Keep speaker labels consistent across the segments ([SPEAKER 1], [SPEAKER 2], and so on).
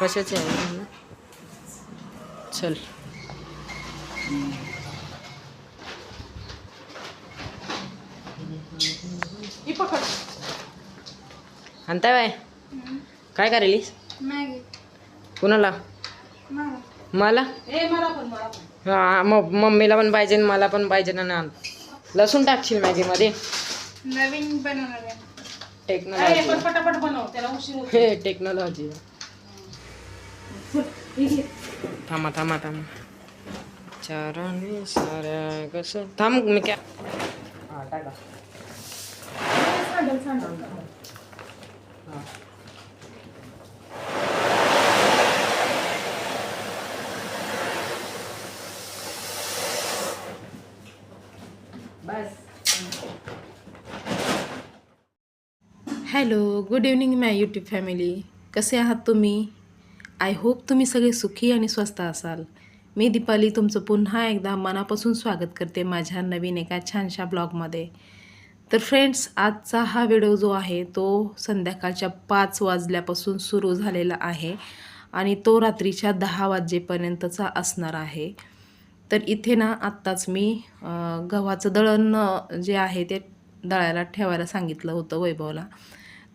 [SPEAKER 1] कशाचे आहे ना चल.
[SPEAKER 2] पकड.
[SPEAKER 1] आणताय बाय काय करेलीस
[SPEAKER 3] मॅगी.
[SPEAKER 1] कुणाला?
[SPEAKER 3] मला.
[SPEAKER 1] मला?
[SPEAKER 2] ए मला पण मला पण.
[SPEAKER 1] हा मग मम्मीला पण पाहिजे मला पण पाहिजे ना आण. लसूण टाकशील मॅगीमध्ये?
[SPEAKER 3] नवीन बनवणार
[SPEAKER 1] टेक्नॉलॉजी हे टेक्नॉलॉजी
[SPEAKER 2] ही घे.
[SPEAKER 1] थांबा थांबा थांबा चाराने साऱ्या कसं थांब मी काय हा टाका
[SPEAKER 2] सांडल सांडल
[SPEAKER 1] हा. बस
[SPEAKER 4] hello good evening my YouTube family कसे आहात तुम्ही आय होप तुम्ही सगळे सुखी आणि स्वस्त असाल. मी दीपाली तुमचं पुन्हा एकदा मनापासून स्वागत करते माझ्या नवीन एका छानशा ब्लॉगमध्ये. तर फ्रेंड्स आजचा हा व्हिडिओ जो आहे तो संध्याकाळच्या पाच वाजल्यापासून सुरू झालेला आहे आणि तो रात्रीच्या दहा वाजेपर्यंतचा असणार आहे. तर इथे ना आत्ताच मी गव्हाचं दळण जे आहे ते दळायला ठेवायला सांगितलं होतं वैभवला.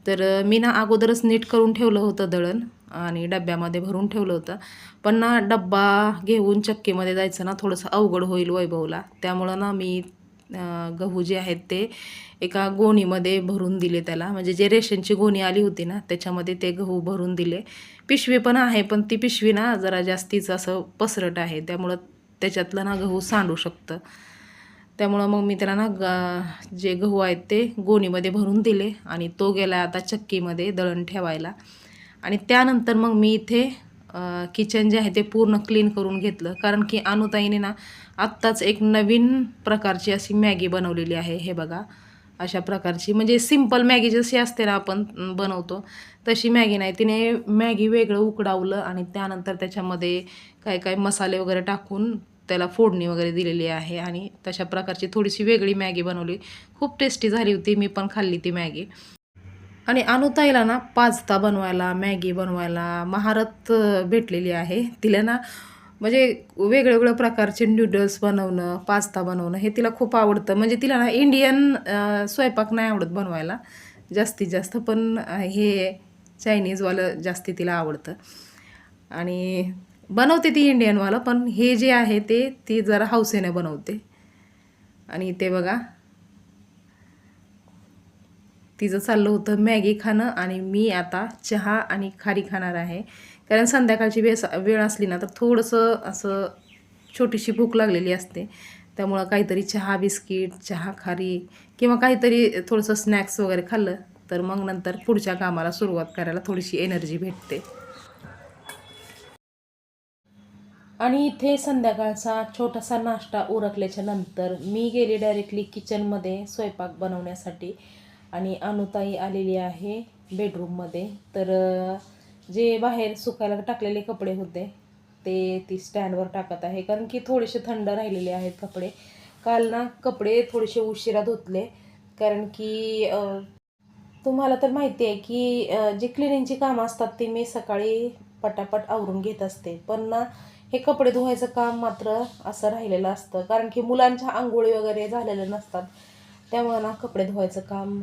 [SPEAKER 4] तर मी ना अगोदरच नीट करून ठेवलं होतं दळण आणि डब्यामध्ये भरून ठेवलं होतं. पण ना डब्बा घेऊन चक्कीमध्ये जायचं ना थोडंसं अवघड होईल वैभवला. त्यामुळं ना मी गहू जे आहेत ते एका गोणीमध्ये भरून दिले त्याला. म्हणजे जे रेशनची गोणी आली होती ना त्याच्यामध्ये ते गहू भरून दिले. पिशवी पण आहे पण ती पिशवी ना जरा जास्तीच असं पसरट आहे. त्यामुळं त्याच्यातलं ना गहू सांडू शकतं. त्यामुळं मग मी त्याला ना ग जे गहू आहेत ते गोणीमध्ये भरून दिले आणि तो गेला आता चक्कीमध्ये दळण ठेवायला. आणि त्यानंतर मग मी इथे किचन जे आहे ते पूर्ण क्लीन करून घेतलं. कारण की अनुताईने ना आत्ताच एक नवीन प्रकारची अशी मॅगी बनवलेली आहे हे बघा. अशा प्रकारची. म्हणजे सिंपल मॅगी जशी असते ना आपण बनवतो तशी मॅगी नाही. तिने मॅगी वेगळं उकडावलं आणि त्यानंतर त्याच्यामध्ये काय काय मसाले वगैरे टाकून त्याला फोडणी वगैरे दिलेली आहे आणि तशा प्रकारची थोडीशी वेगळी मॅगी बनवली. खूप टेस्टी झाली होती मी पण खाल्ली ती मॅगी. आणि अनुताईला ना पास्ता बनवायला मॅगी बनवायला महारत भेटलेली आहे. तिला ना म्हणजे वेगळ्या वेगळ्या प्रकारचे नूडल्स बनवणं पास्ता बनवणं हे तिला खूप आवडतं. म्हणजे तिला ना इंडियन स्वयंपाक नाही आवडत बनवायला. जास्तीत जास्त पण हे चायनीजवालं जास्ती तिला आवडतं. आणि बनवते ती इंडियनवालं पण हे जे आहे ते ती जरा हौसेने बनवते. आणि ते बघा. तिचं चाललं होतं मॅगी खाणं आणि मी आता चहा आणि खारी खाणार आहे. कारण संध्याकाळची वेळ वेळ असली ना तर थोडंसं असं छोटीशी भूक लागलेली असते. त्यामुळं काहीतरी चहा बिस्किट चहा खारी किंवा काहीतरी थोडंसं स्नॅक्स वगैरे खाल्लं तर मग नंतर पुढच्या कामाला सुरुवात करायला थोडीशी एनर्जी भेटते. आणि इथे संध्याकाळचा छोटासा नाश्ता उरकल्याच्या नंतर मी गेले डायरेक्टली किचनमध्ये स्वयंपाक बनवण्यासाठी. आणि अनुताई आलेली आहे बेडरूममध्ये तर जे बाहेर सुकायला टाकलेले कपडे होते ते ती स्टँडवर टाकत आहे. कारण की थोडेसे थंड राहिलेले आहेत कपडे. काल ना कपडे थोडेसे उशिरा धुतले. कारण की तुम्हाला तर माहिती आहे की जे जी क्लिनिंगची कामं असतात ती मी सकाळी पटापट आवरून घेत असते. पण ना हे कपडे धुवायचं काम मात्र असं राहिलेलं असतं. कारण की मुलांच्या आंघोळी वगैरे झालेल्या नसतात. त्यामुळे ना कपडे धुवायचं काम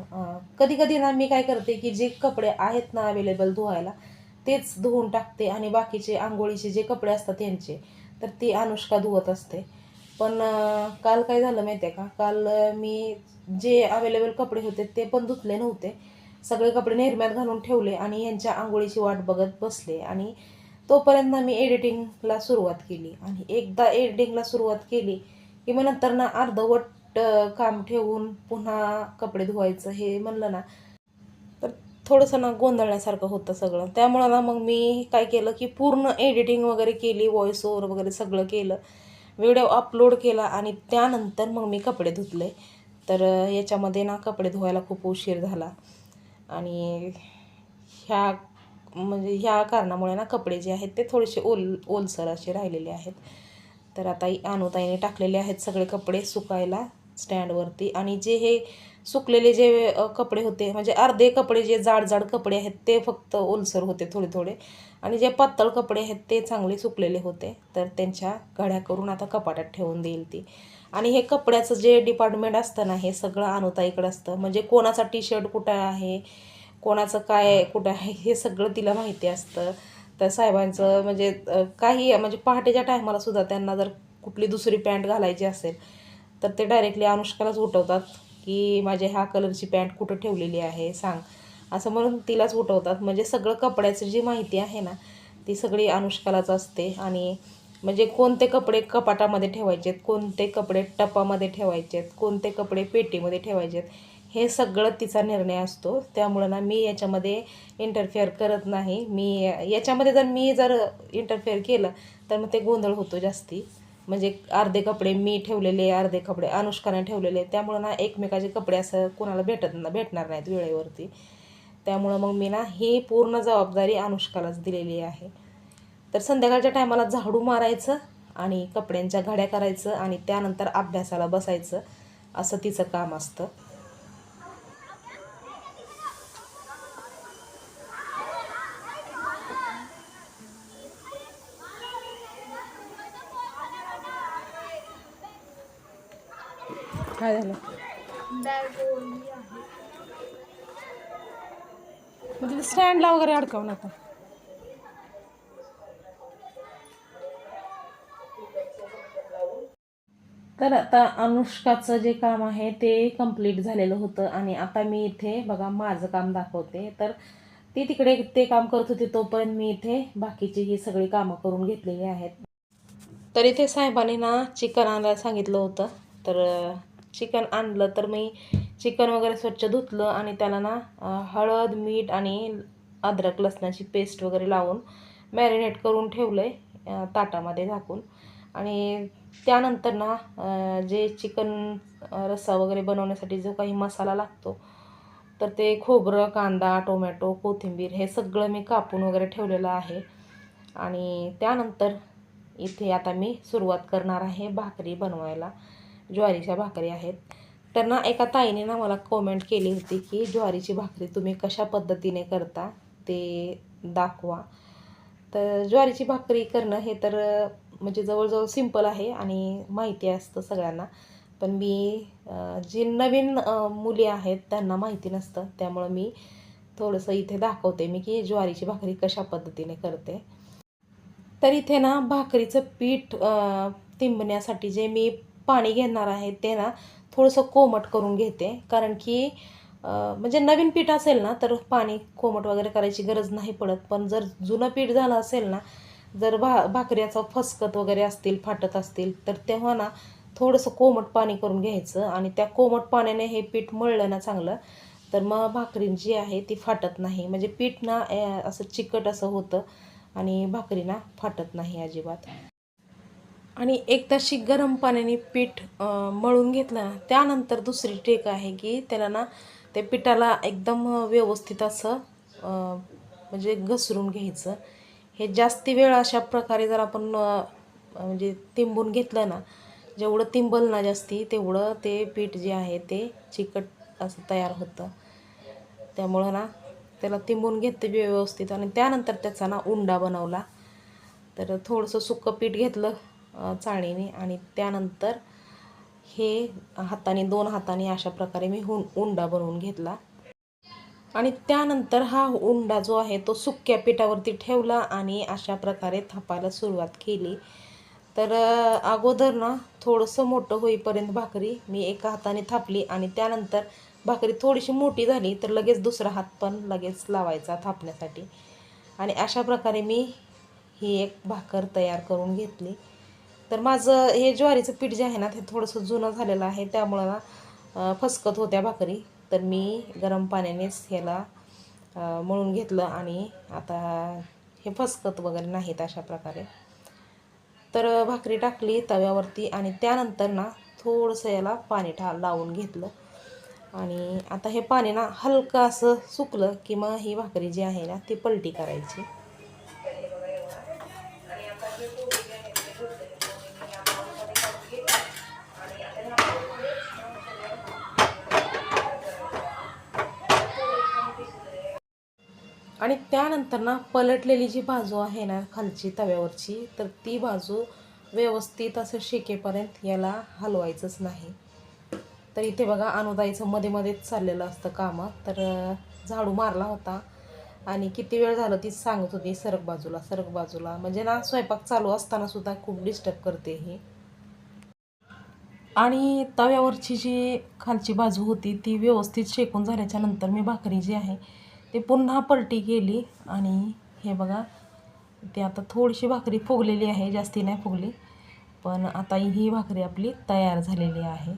[SPEAKER 4] कधी कधी ना मी काय करते की जे कपडे आहेत ना अवेलेबल धुवायला तेच धुवून टाकते आणि बाकीचे आंघोळीचे जे कपडे असतात त्यांचे तर ती अनुष्का धुवत असते. पण काल काय झालं माहिती आहे का? काल मी जे अवेलेबल कपडे होते ते पण धुतले नव्हते. सगळे कपडे निर्म्यात घालून ठेवले आणि यांच्या आंघोळीची वाट बघत बसले आणि तोपर्यंत मी एडिटिंगला सुरुवात केली. आणि एकदा एडिटिंगला सुरुवात केली की मग नंतर ना अर्धवट काम ठेवून पुन्हा कपडे धुवायचं हे म्हणलं ना तर थोडंसं ना गोंधळण्यासारखं होतं सगळं. त्यामुळं ना मग मी काय केलं की पूर्ण एडिटिंग वगैरे केली व्हॉइस ओवर वगैरे सगळं केलं. व्हिडिओ अपलोड केला आणि त्यानंतर मग मी कपडे धुतले. तर याच्यामध्ये ना कपडे धुवायला खूप उशीर झाला. आणि ह्या म्हणजे ह्या कारणामुळे ना कपडे जे आहेत ते थोडेसे ओल ओलसर असे राहिलेले आहेत. तर आता अनुताईने टाकलेले आहेत सगळे कपडे सुकायला स्टँडवरती. आणि जे हे सुकलेले जे कपडे होते म्हणजे अर्धे कपडे जे जाड जाड कपडे आहेत ते फक्त ओलसर होते थोडे थोडे. आणि जे पातळ कपडे आहेत ते चांगले सुकलेले होते. तर त्यांच्या घड्या करून आता कपाटात ठेवून देईल ती. आणि हे कपड्याचं जे डिपार्टमेंट असतं ना हे सगळं अनुताईकडं असतं. म्हणजे कोणाचा टी शर्ट कुठं आहे? कोणाचं काय कुठं आहे हे सगळं तिला माहिती असतं. तर साहेबांचं म्हणजे काही म्हणजे पहाटेच्या टायमाला सुद्धा त्यांना जर कुठली दुसरी पॅन्ट घालायची असेल तर ते डायरेक्टली अनुष्कालाच उठवतात की माझ्या ह्या कलरची पॅन्ट कुठं ठेवलेली आहे सांग. असं म्हणून तिलाच उठवतात. म्हणजे सगळं कपड्याची जी माहिती आहे ना ती सगळी अनुष्कालाच असते. आणि म्हणजे कोणते कपडे कपाटामध्ये ठेवायचेत कोणते कपडे टपामध्ये ठेवायचेत कोणते कपडे पेटीमध्ये ठेवायचेत हे सगळं तिचा निर्णय असतो. त्यामुळं ना मी याच्यामध्ये इंटरफेअर करत नाही. मी याच्यामध्ये जर मी जर इंटरफेअर केलं तर मग ते गोंधळ होतो जास्ती. म्हणजे अर्धे कपडे मी ठेवलेले अर्धे कपडे अनुष्काने ठेवलेले. त्यामुळं ना एकमेकाचे कपडे असं कोणाला भेटत ना भेटणार नाहीत वेळेवरती. त्यामुळं मग मी ना ही पूर्ण जबाबदारी अनुष्कालाच दिलेली आहे. तर संध्याकाळच्या टायमाला झाडू मारायचं आणि कपड्यांच्या घड्या करायचं आणि त्यानंतर अभ्यासाला बसायचं. असं तिचं काम असतं.
[SPEAKER 1] काय झालं? म्हणजे स्टँडला वगैरे अडकावू नका.
[SPEAKER 4] तर आता अनुष्काचं जे काम आहे ते कंप्लीट झालेलं होतं आणि आता मी इथे बघा माझं काम दाखवते. तर ती तिकडे ते काम करत होती तोपर्यंत मी इथे बाकीची ही सगळी कामं करून घेतलेली आहेत. तर इथे साहेबांनी ना चिकन आणायला सांगितलं होतं. तर चिकन आणलं तर मी चिकन वगैरे स्वच्छ धुतलं आणि त्याला ना हळद मीठ आणि अद्रक लसणाची पेस्ट वगैरे लावून मॅरिनेट करून ठेवलं आहे ताटामध्ये झाकून. आणि त्यानंतर ना जे चिकन रस्सा वगैरे बनवण्यासाठी जो काही मसाला लागतो तर ते खोबरं कांदा टोमॅटो कोथिंबीर हे सगळं मी कापून वगैरे ठेवलेलं आहे. आणि त्यानंतर इथे आता मी सुरुवात करणार आहे भाकरी बनवायला. ज्वारीच्या भाकरी आहेत. तर ना एका ताईने ना मला कॉमेंट केली होती की ज्वारीची भाकरी तुम्ही कशा पद्धतीने करता ते दाखवा. तर ज्वारीची भाकरी करणं हे तर म्हणजे जवळजवळ सिंपल आहे आणि माहिती असतं सगळ्यांना. पण मी जी नवीन मुली आहेत त्यांना माहिती नसतं. त्यामुळं मी थोडंसं इथे दाखवते मी की ज्वारीची भाकरी कशा पद्धतीने करते. तर इथे ना भाकरीचं पीठ तिंबण्यासाठी जे मी पाणी घेणार आहे ते ना थोडंसं कोमट करून घेते. कारण की म्हणजे नवीन पीठ असेल ना तर पाणी कोमट वगैरे करायची गरज नाही पडत. पण जर जुनं पीठ झालं असेल ना जर भा भाकऱ्याचा फसकत वगैरे असतील फाटत असतील तर तेव्हा ना थोडंसं कोमट पाणी करून घ्यायचं. आणि त्या कोमट पाण्याने हे पीठ मळलं ना चांगलं तर मग भाकरी जी आहे ती फाटत नाही. म्हणजे पीठ ना असं चिकट असं होतं आणि भाकरी ना फाटत नाही अजिबात. आणि एकदाशी गरम पाण्याने पीठ मळून घेतलं ना त्यानंतर दुसरी टेक आहे की त्याला ना त्या पिठाला एकदम व्यवस्थित असं म्हणजे घसरून घ्यायचं. हे जास्ती वेळ अशा प्रकारे जर आपण म्हणजे तिंबून घेतलं ना जेवढं तिंबल ना जास्ती तेवढं ते पीठ जे आहे ते चिकट असं तयार होतं. त्यामुळं ना त्याला तिंबून घेते व्यवस्थित आणि त्यानंतर त्याचा ना उंडा बनवला. तर थोडंसं सुक्कं पीठ घेतलं चाळीने आणि त्यानंतर हे हाताने दोन हाताने अशा प्रकारे मी हुं उंडा बनवून घेतला. आणि त्यानंतर हा उंडा जो आहे तो सुक्या पिठावरती ठेवला आणि अशा प्रकारे थापायला सुरुवात केली. तर अगोदर ना थोडंसं मोठं होईपर्यंत भाकरी मी एका हाताने थापली आणि त्यानंतर भाकरी थोडीशी मोठी झाली तर लगेच दुसरा हात पण लगेच लावायचा थापण्यासाठी. आणि अशा प्रकारे मी ही एक भाकर तयार करून घेतली. तर माझं हे ज्वारीचं पीठ जे आहे ना ते थोडंसं जुनं झालेलं आहे. त्यामुळं ना फसकत होत्या भाकरी. तर मी गरम पाण्यानेच ह्याला मळून घेतलं आणि आता हे फसकत वगैरे नाहीत अशा प्रकारे. तर भाकरी टाकली तव्यावरती आणि त्यानंतर ना थोडंसं याला पाणी ठा लावून घेतलं. आणि आता हे पाणी ना हलकं असं सुकलं की मग ही भाकरी जी आहे ना ती पलटी करायची. आणि त्यानंतर ना पलटलेली जी बाजू आहे ना खालची तव्यावरची तर ती बाजू व्यवस्थित असं शेकेपर्यंत याला हलवायचंच नाही. तर इथे बघा अनुदाईचं मध्ये मध्येच चाललेलं असतं कामं. तर झाडू मारला होता. आणि किती वेळ झालं ती सांगत होती सरक बाजूला सरक बाजूला. म्हणजे ना स्वयंपाक चालू असताना सुद्धा खूप डिस्टर्ब करते ही. आणि तव्यावरची जी खालची बाजू होती ती व्यवस्थित शेकून झाल्याच्यानंतर मी भाकरी जी आहे ती पुन्हा पलटी गेली आणि हे बघा ती आता थोडीशी भाकरी फुगलेली आहे जास्ती नाही फुगली पण आता ही भाकरी आपली तयार झालेली आहे.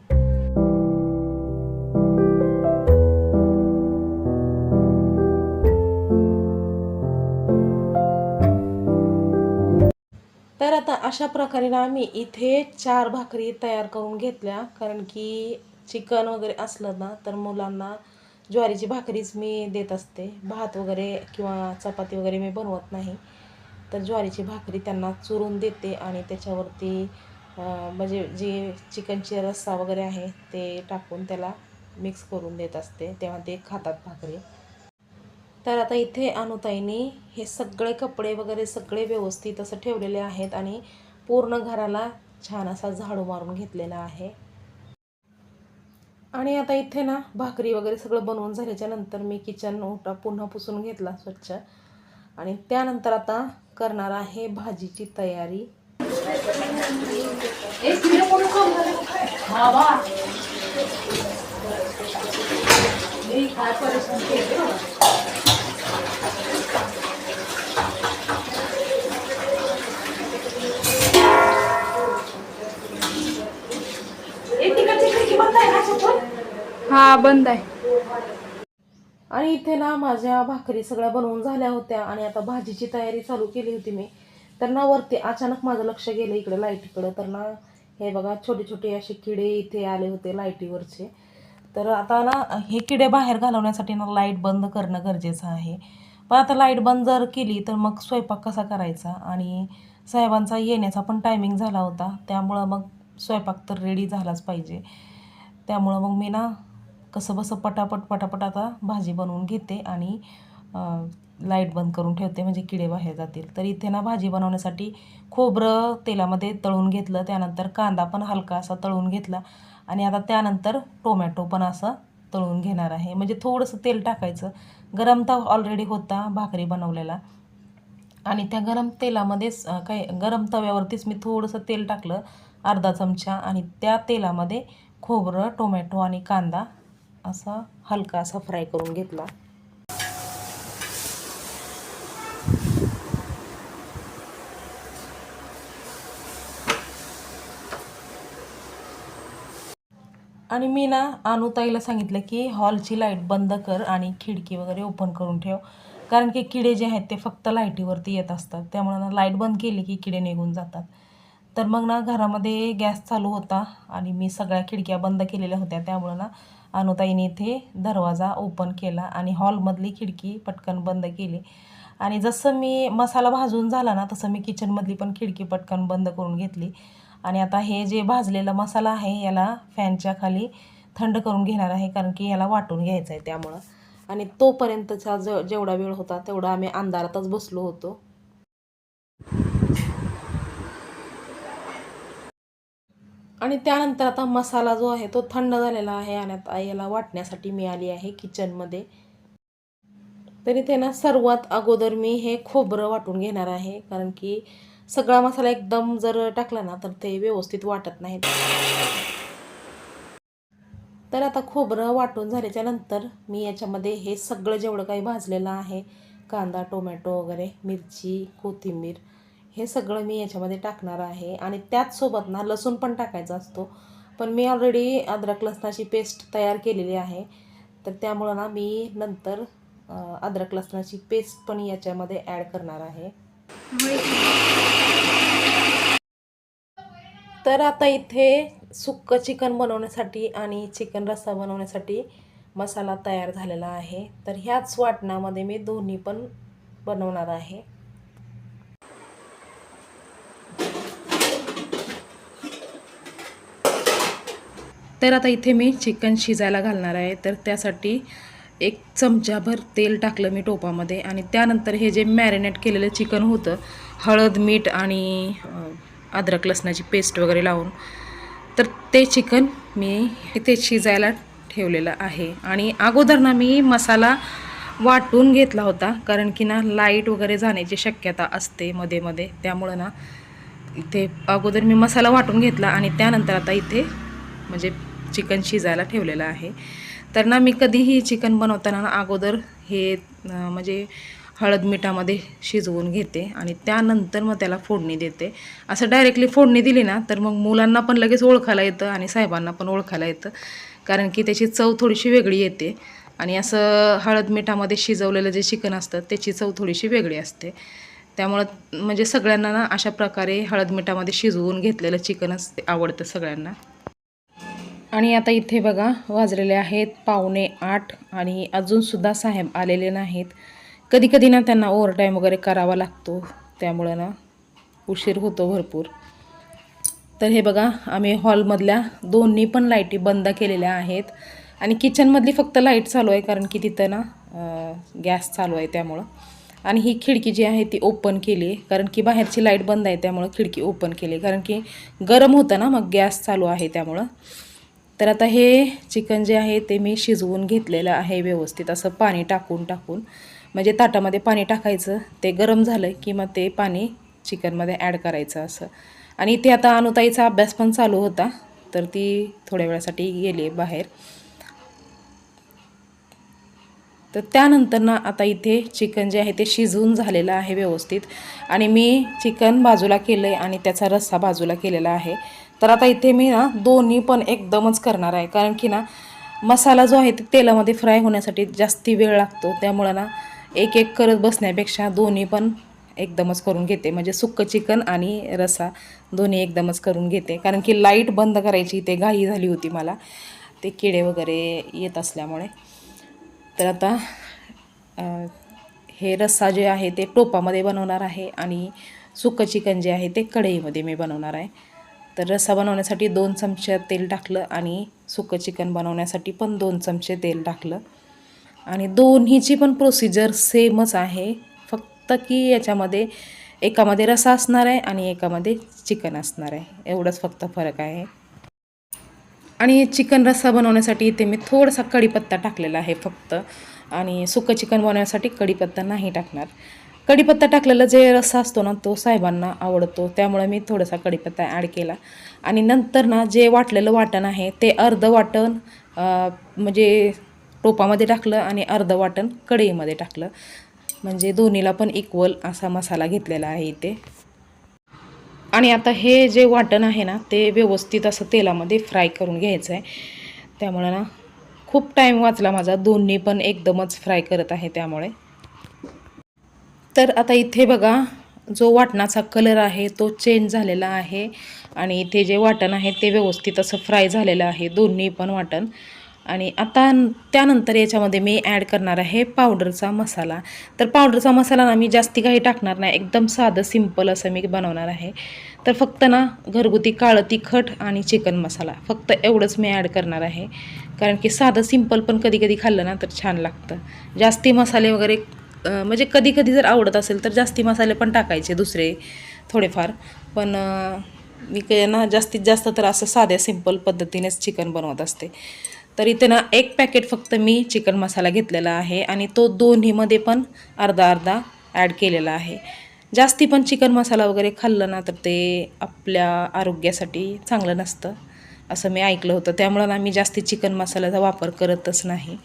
[SPEAKER 4] तर आता अशा प्रकारे ना आम्ही इथे चार भाकरी तयार करून घेतल्या कारण की चिकन वगैरे असलं ना तर मुलांना ज्वारीची भाकरीच मी देत असते. भात वगैरे किंवा चपाती वगैरे मी बनवत नाही. तर ज्वारीची भाकरी त्यांना चुरून देते आणि त्याच्यावरती म्हणजे जे चिकनचे रस्सा वगैरे आहे ते टाकून त्याला मिक्स करून देत असते. तेव्हा ते खातात भाकरी. तर आता इथे अनुताईनी हे सगळे कपडे वगैरे सगळे व्यवस्थित असं ठेवलेले आहेत आणि पूर्ण घराला छान असा झाडू मारून घेतलेला आहे. आणि आता इथे ना भाकरी वगैरे सगळं बनवून झाल्याच्यानंतर मी किचन ओटा पुन्हा पुसून घेतला स्वच्छ. आणि त्यानंतर आता करणार आहे भाजीची तयारी.
[SPEAKER 3] हा बंद आहे.
[SPEAKER 4] आणि इथे ना माझ्या भाकरी सगळ्या बनवून झाल्या होत्या आणि आता भाजीची तयारी चालू केली होती मी. तर ना वरती अचानक माझं लक्ष गेलं इकडे लाईटीकडं. तर ना हे बघा छोटे छोटे असे किडे इथे आले होते लाईटीवरचे. तर आता ना हे किडे बाहेर घालवण्यासाठी ना लाइट बंद करणं गरजेचं आहे. पण आता लाइट बंद जर केली तर मग स्वयंपाक कसा करायचा? आणि साहेबांचा येण्याचा पण टायमिंग झाला होता. त्यामुळं मग स्वयंपाक तर रेडी झालाच पाहिजे. त्यामुळं मग मी ना कसं बसं पटापट पटापट आता भाजी बनवून घेते आणि लाइट बंद करून ठेवते म्हणजे किडे बाहेर जातील. तर इथे ना भाजी बनवण्यासाठी खोबरं तेलामध्ये तळून घेतलं त्यानंतर कांदा पण हलका असा तळून घेतला आणि आता त्यानंतर टोमॅटो पण असं तळून घेणार आहे. म्हणजे थोडंसं तेल टाकायचं. गरम तर ऑलरेडी होता भाकरी बनवलेला. आणि त्या गरम तेलामध्येच काही गरम तव्यावरतीच मी थोडंसं तेल टाकलं अर्धा चमचा. आणि त्या तेलामध्ये खोबरं टोमॅटो आणि कांदा असा हलका असा फ्राय करून घेतला. आणि मी ना अनुताईला सांगितलं की हॉलची लाइट बंद कर आणि खिडकी वगैरे ओपन करून ठेव. कारण की किडे जे आहेत ते फक्त लाईटीवरती येत असतात. त्यामुळे ना लाइट बंद केली की किडे निघून जातात. तर मग ना घरामध्ये गॅस चालू होता आणि मी सगळ्या खिडक्या बंद केलेल्या होत्या. त्यामुळं ना अनुताईने इथे दरवाजा ओपन केला आणि हॉलमधली खिडकी पटकन बंद केली. आणि जसं मी मसाला भाजून झाला ना तसं मी किचनमधली पण खिडकी पटकन बंद करून घेतली. आणि आता हे जे भाजलेला मसाला आहे याला फॅनच्या खाली थंड करून घेणार आहे कारण की याला वाटून घ्यायचं आहे त्यामुळं. आणि तोपर्यंतचा ज जेवढा वेळ होता तेवढा आम्ही अंधारातच बसलो होतो. आणि त्यानंतर आता मसाला जो आहे तो थंड झालेला आहे आणि आता याला वाटण्यासाठी मी आली आहे किचनमध्ये. तरी ते ना सर्वात अगोदर मी हे खोबरं वाटून घेणार आहे कारण की सगळा मसाला एकदम जर टाकला ना तर ते व्यवस्थित वाटत नाहीत. तर आता खोबरं वाटून झाल्याच्यानंतर मी याच्यामध्ये हे सगळं जेवढं काही भाजलेलं आहे कांदा टोमॅटो वगैरे मिरची कोथिंबीर हे सगळं मी याच्यामध्ये टाकणार आहे. आणि त्याचसोबत ना लसूण पण टाकायचा असतो. पण मी ऑलरेडी अद्रक लसणाची पेस्ट तयार केलेली आहे. तर त्यामुळं ना मी नंतर अद्रक लसणाची पेस्ट पण याच्यामध्ये ॲड करणार आहे. तर आता इथे सुक्क चिकन बनवण्यासाठी आणि चिकन रस्सा बनवण्यासाठी मसाला तयार झालेला आहे. तर ह्याच वाटणामध्ये मी दोन्ही पण बनवणार आहे. तर आता इथे मी चिकन शिजायला घालणार आहे. तर त्यासाठी एक चमचाभर तेल टाकलं मी टोपामध्ये आणि त्यानंतर हे जे मॅरिनेट केलेलं चिकन होतं हळद मीठ आणि अद्रक लसणाची पेस्ट वगैरे लावून तर ते चिकन मी इथे शिजायला ठेवलेलं आहे. आणि अगोदर ना मी मसाला वाटून घेतला होता कारण की ना लाइट वगैरे जाण्याची शक्यता असते मध्ये मध्ये. त्यामुळं ना इथे अगोदर मी मसाला वाटून घेतला आणि त्यानंतर आता इथे म्हणजे चिकन शिजायला ठेवलेलं आहे. तर ना मी कधीही चिकन बनवताना ना अगोदर हे म्हणजे हळद मिठामध्ये शिजवून घेते आणि त्यानंतर मग त्याला फोडणी देते. असं डायरेक्टली फोडणी दिली ना तर मग मुलांना पण लगेच ओळखायला येतं आणि साहेबांना पण ओळखायला येतं. कारण की त्याची चव थोडीशी वेगळी येते आणि असं हळद मिठामध्ये शिजवलेलं जे चिकन असतं त्याची चव थोडीशी वेगळी असते. त्यामुळं म्हणजे सगळ्यांना ना अशा प्रकारे हळद मिठामध्ये शिजवून घेतलेलं चिकनच आवडतं सगळ्यांना. आणि आता इथे बघा वाजलेले आहेत पावणे आठ आणि अजूनसुद्धा साहेब आलेले नाहीत. कधी कधी ना त्यांना ओव्हरटाईम वगैरे करावा लागतो त्यामुळं ना उशीर होतो भरपूर. तर हे बघा आम्ही हॉलमधल्या दोन्ही पण लाईटी बंद केलेल्या आहेत. आणि किचनमधली फक्त लाइट चालू आहे कारण की तिथं ना गॅस चालू आहे त्यामुळं. आणि ही खिडकी जी आहे ती ओपन केली आहे कारण की बाहेरची लाइट बंद आहे त्यामुळं खिडकी ओपन केली कारण की गरम होतं ना मग गॅस चालू आहे त्यामुळं. तर आता हे चिकन जे आहे ते मी शिजवून घेतलेलं आहे व्यवस्थित. असं पाणी टाकून टाकून म्हणजे ताटामध्ये पाणी टाकायचं ते गरम झालं की मग ते पाणी चिकनमध्ये ॲड करायचं असं. आणि इथे आता अनुताईचा अभ्यास पण चालू होता तर ती थोड्या वेळासाठी गेली आहे बाहेर. तर त्यानंतर ना आता इथे चिकन जे आहे ते शिजवून झालेलं आहे व्यवस्थित. आणि मी चिकन बाजूला केलं आहे आणि त्याचा रस्सा बाजूला केलेला आहे. तर आता इथे मी ना दोन्ही पण एकदमच करणार आहे. कारण की ना मसाला जो आहे ते तेलामध्ये फ्राय होण्यासाठी जास्ती वेळ लागतो. त्यामुळं ना एक एक करत बसण्यापेक्षा दोन्ही पण एकदमच करून घेते. म्हणजे सुक्क चिकन आणि रसा दोन्ही एकदमच करून घेते. कारण की लाइट बंद करायची ते घाई झाली होती मला. ते किडे वगैरे येत असल्यामुळे. तर आता हे रस्सा जे आहे ते टोपामध्ये बनवणार आहे. आणि सुकं चिकन जे आहे ते कढईमध्ये मी बनवणार आहे. तर रस्सा बनवण्यासाठी दोन चमचे तेल टाकलं आणि सुकं चिकन बनवण्यासाठी पण दोन चमचे तेल टाकलं. आणि दोन्हीची पण प्रोसिजर सेमच आहे. फक्त की याच्यामध्ये एकामध्ये रसा असणार आहे आणि एकामध्ये चिकन असणार आहे. एवढंच फक्त फरक आहे. आणि चिकन रस्सा बनवण्यासाठी इथे मी थोडासा कढीपत्ता टाकलेला आहे फक्त. आणि सुकं चिकन बनवण्यासाठी कढीपत्ता नाही टाकणार. कढीपत्ता टाकलेला जे रस्सा असतो ना तो साहेबांना आवडतो. त्यामुळे मी थोडासा कढीपत्ता ॲड केला. आणि नंतर ना जे वाटलेलं वाटण आहे ते अर्ध वाटण म्हणजे टोपामध्ये टाकलं आणि अर्ध वाटण कढईमध्ये टाकलं. म्हणजे दोन्हीला पण इक्वल असा मसाला घेतलेला आहे इथे. आणि आता हे जे वाटण आहे ना ते व्यवस्थित असं तेलामध्ये फ्राय करून घ्यायचं आहे त्यामुळे ना खूप टाईम वाचला माझा. दोन्ही पण एकदमच फ्राय करत आहे त्यामुळे. तर आता इथे बघा जो वाटणाचा कलर आहे तो चेंज झालेला आहे. आणि इथे जे वाटण आहे ते व्यवस्थित असं फ्राय झालेलं आहे. दोन्ही पण वाटण. आणि आता त्यानंतर याच्यामध्ये मी ॲड करणार आहे पावडरचा मसाला. तर पावडरचा मसाला ना मी जास्ती काही टाकणार नाही. एकदम साधं सिंपल असं मी बनवणार आहे. तर फक्त ना घरगुती काळं तिखट आणि चिकन मसाला. फक्त एवढंच मी ॲड करणार आहे. कारण की साधं सिंपल पण कधी कधी खाल्लं ना तर छान लागतं. जास्ती मसाले वगैरे म्हणजे कधी कधी जर आवडत असेल तर जास्ती मसाले पण टाकायचे दुसरे थोडेफार. पण मी काय ना जास्तीत जास्त तर असं साध्या सिंपल पद्धतीनेच चिकन बनवत असते. तर इथे ना एक पॅकेट फक्त मी चिकन मसाला घेतलेला आहे आणि तो दोन्हीमध्ये पण अर्धा अर्धा ॲड केलेला आहे. जास्ती पण चिकन मसाला वगैरे खाल्लं ना तर ते आपल्या आरोग्यासाठी चांगलं नसतं असं मी ऐकलं होतं. त्यामुळं ना मी जास्ती चिकन मसाल्याचा वापर करतच नाही.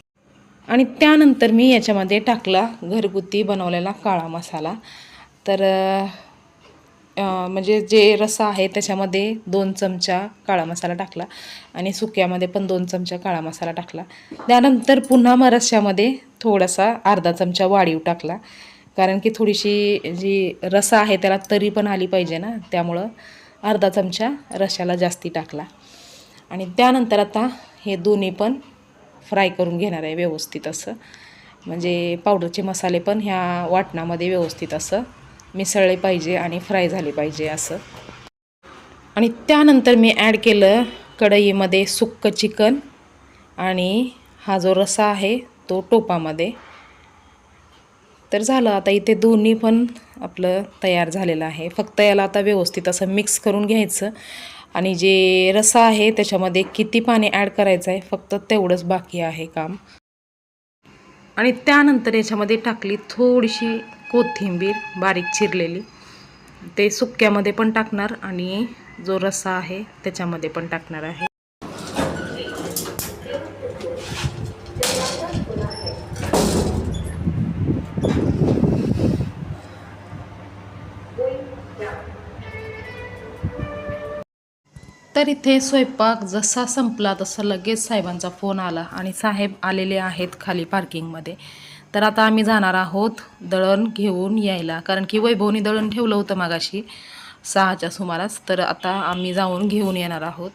[SPEAKER 4] आणि त्यानंतर मी याच्यामध्ये टाकला घरगुती बनवलेला काळा मसाला. तर म्हणजे जे रस्सा आहे त्याच्यामध्ये दोन चमचा काळा मसाला टाकला आणि सुक्यामध्ये पण दोन चमचा काळा मसाला टाकला. त्यानंतर पुन्हा मग रश्श्यामध्ये थोडासा अर्धा चमचा वाढीव टाकला. कारण की थोडीशी जी रसा आहे त्याला तरी पण आली पाहिजे ना त्यामुळं अर्धा चमचा रश्याला जास्ती टाकला. आणि त्यानंतर आता हे दोन्ही पण फ्राय करून घेणार आहे व्यवस्थित असं. म्हणजे पावडरचे मसाले पण ह्या वाटणामध्ये व्यवस्थित असं मिसळले पाहिजे आणि फ्राय झाले पाहिजे असं. आणि त्यानंतर मी ॲड केलं कढईमध्ये सुक्क चिकन आणि हा जो रसा आहे तो टोपामध्ये. तर झालं आता इथे दोन्ही पण आपलं तयार झालेलं आहे. फक्त याला आता व्यवस्थित असं मिक्स करून घ्यायचं. आणि जे रसा आहे त्याच्यामध्ये किती पाणी ॲड करायचं आहे फक्त तेवढंच बाकी आहे काम. आणि त्यानंतर याच्यामध्ये टाकली थोडीशी कोथिंबीर बारीक चिरलेली. ते सुक्यामध्ये पण टाकणार आणि जो रसा आहे त्याच्यामध्ये पण टाकणार आहे. तर इथे स्वयंपाक जसा संपला तसा लगेच साहेबांचा फोन आला आणि साहेब आलेले आहेत खाली पार्किंगमध्ये तर आता आम्ही जाणार आहोत दळण घेऊन यायला. कारण की वैभवनी दळण ठेवलं होतं मागाशी सहाच्या सुमारास. तर आता आम्ही जाऊन घेऊन येणार आहोत.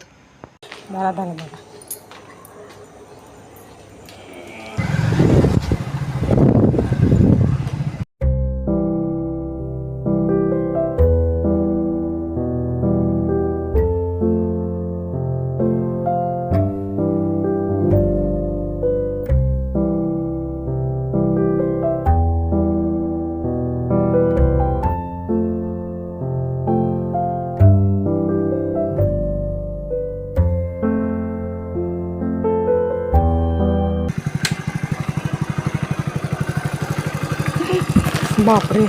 [SPEAKER 1] बापरे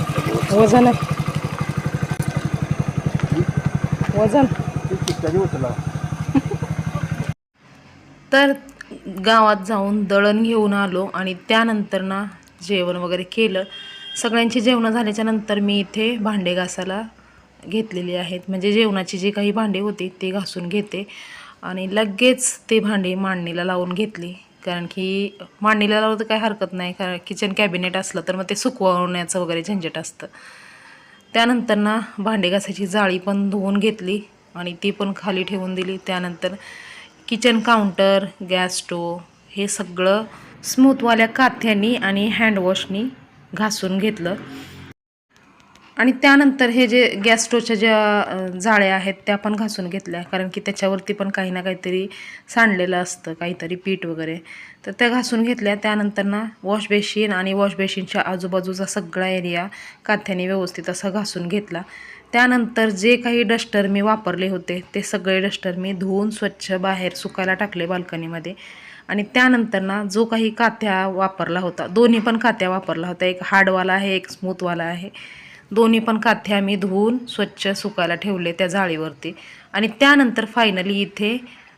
[SPEAKER 1] वजन आहे. वजन.
[SPEAKER 4] तर गावात जाऊन दळण घेऊन आलो आणि त्यानंतर ना जेवण वगैरे केलं. सगळ्यांची जेवणं झाल्याच्यानंतर मी इथे भांडे घासायला घेतलेली आहेत. म्हणजे जेवणाची जी काही भांडी होती ते घासून घेते. आणि लगेच ते भांडे मांडणीला लावून घेतली. कारण की मांडणीला लावलं तर काही हरकत नाही कारण किचन कॅबिनेट असलं तर मग ते सुकवण्याचं वगैरे झंझट असतं. त्यानंतर ना भांडे घासायची जाळी पण धुवून घेतली आणि ती पण खाली ठेवून दिली. त्यानंतर किचन काउंटर गॅस स्टोव हे सगळं स्मूथवाल्या काथ्यांनी आणि हँडवॉशनी घासून घेतलं. आणि त्यानंतर हे जे गॅस स्टोच्या ज्या जाळ्या आहेत त्या पण घासून घेतल्या. कारण की त्याच्यावरती पण काही ना काहीतरी सांडलेलं असतं काहीतरी पीठ वगैरे. तर त्या घासून घेतल्या. त्यानंतर ना वॉश बेसिन आणि वॉश बेसिनच्या आजूबाजूचा सगळा एरिया काथ्याने व्यवस्थित असा घासून घेतला. त्यानंतर जे काही डस्टर मी वापरले होते ते सगळे डस्टर मी धुवून स्वच्छ बाहेर सुकायला टाकले बाल्कनीमध्ये. आणि त्यानंतर ना जो काही काथ्या वापरला होता दोन्ही पण काथ्या वापरला होता. एक हार्डवाला आहे एक स्मूथवाला आहे. दोन्ही पण काथे आम्ही धुवून स्वच्छ सुकायला ठेवले त्या जाळीवरती. आणि त्यानंतर फायनली इथे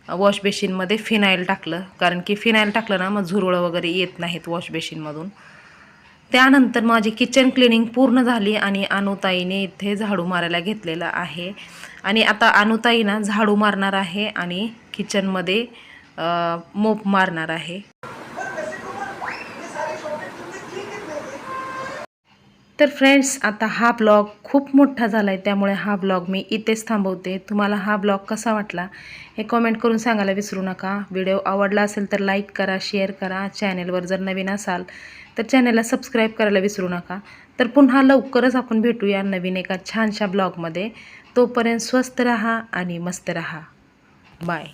[SPEAKER 4] वॉश बेसिनमध्ये फिनाईल टाकलं. कारण की फिनाईल टाकलं ना मग झुरळं वगैरे येत नाहीत वॉश बेसिनमधून त्यानंतर माझी किचन क्लिनिंग पूर्ण झाली आणि अनुताईने इथे झाडू मारायला घेतलेला आहे. आणि आता अनुताई ना झाडू मारणार आहे आणि किचनमध्ये मोप मारणार आहे. तर फ्रेंड्स आता हा ब्लॉग खूप मोठा झाला आहे त्यामुळे हा ब्लॉग मी इथेच थांबवते. तुम्हाला हा ब्लॉग कसा वाटला हे कॉमेंट करून सांगायला विसरू नका. व्हिडिओ आवडला असेल तर लाईक करा शेअर करा. चॅनेलवर जर नवीन असाल तर चॅनेलला सबस्क्राईब करायला विसरू नका. तर पुन्हा लवकरच आपण भेटूया नवीन एका छानशा ब्लॉगमध्ये तोपर्यंत स्वस्त रहा आणि मस्त रहा. बाय